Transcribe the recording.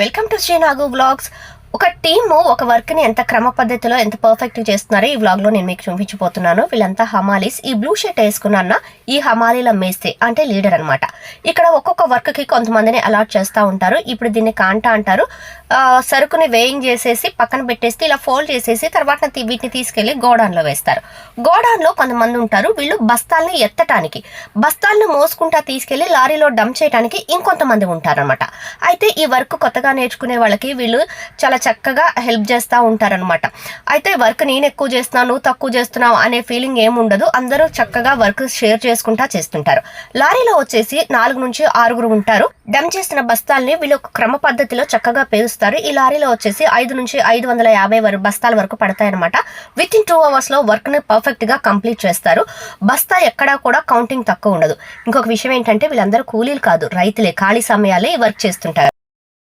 Welcome to Srinagu Vlogs. ఒక team ఒక వర్క్ని ఎంత క్రమ పద్ధతిలో ఎంత పర్ఫెక్ట్ చేస్తున్నారో ఈ వ్లాగ్లో నేను మీకు చూపించబోతున్నాను. వీళ్ళంతా హమాలీస్. ఈ బ్లూ షర్ట్ వేసుకున్న ఈ హమాలీల మేస్తే అంటే లీడర్ అన్నమాట. ఇక్కడ ఒక్కొక్క వర్క్కి కొంతమందిని అలాట్ చేస్తూ ఉంటారు. ఇప్పుడు దీన్ని కాంట అంటారు. ఆ, సరుకుని వేయింగ్ చేసేసి పక్కన పెట్టేసి ఇలా ఫోల్డ్ చేసేసి తర్వాత వీటిని తీసుకెళ్ళి గోడౌన్లో వేస్తారు. గోడౌన్లో కొంతమంది ఉంటారు. వీళ్ళు బస్తాల్ని ఎత్తటానికి బస్తాలను మోసుకుంటా తీసుకెళ్ళి లారీలో డంప్ చేయడానికి ఇంకొంతమంది ఉంటారన్నమాట. అయితే ఈ వర్క్ కొత్తగా నేర్చుకునే వాళ్ళకి వీళ్ళు చాలా చక్కగా హెల్ప్ చేస్తూ ఉంటారనమాట అయితే వర్క్ నేను ఎక్కువ చేస్తున్నాను నువ్వు తక్కువ చేస్తున్నావు అనే ఫీలింగ్ ఏముండదు ఉండదు. అందరూ చక్కగా వర్క్ షేర్ చేసుకుంటా చేస్తుంటారు. లారీలో వచ్చేసి నాలుగు నుంచి ఆరుగురు ఉంటారు. డమ్ చేసిన బస్తాల్ని వీళ్ళు క్రమ పద్ధతిలో చక్కగా పేరుస్తారు ఈ లారీలో వచ్చేసి ఐదు నుంచి ఐదు వందల యాభై వరకు బస్తాల వరకు పడతాయన్నమాట. విత్ ఇన్ టూ అవర్స్లో వర్క్ని పర్ఫెక్ట్గా కంప్లీట్ చేస్తారు. బస్తా ఎక్కడా కూడా కౌంటింగ్ తక్కువ ఉండదు. ఇంకొక విషయం ఏంటంటే వీళ్ళందరూ కూలీలు కాదు రైతులే. ఖాళీ సమయాలే ఈ వర్క్ చేస్తుంటారు.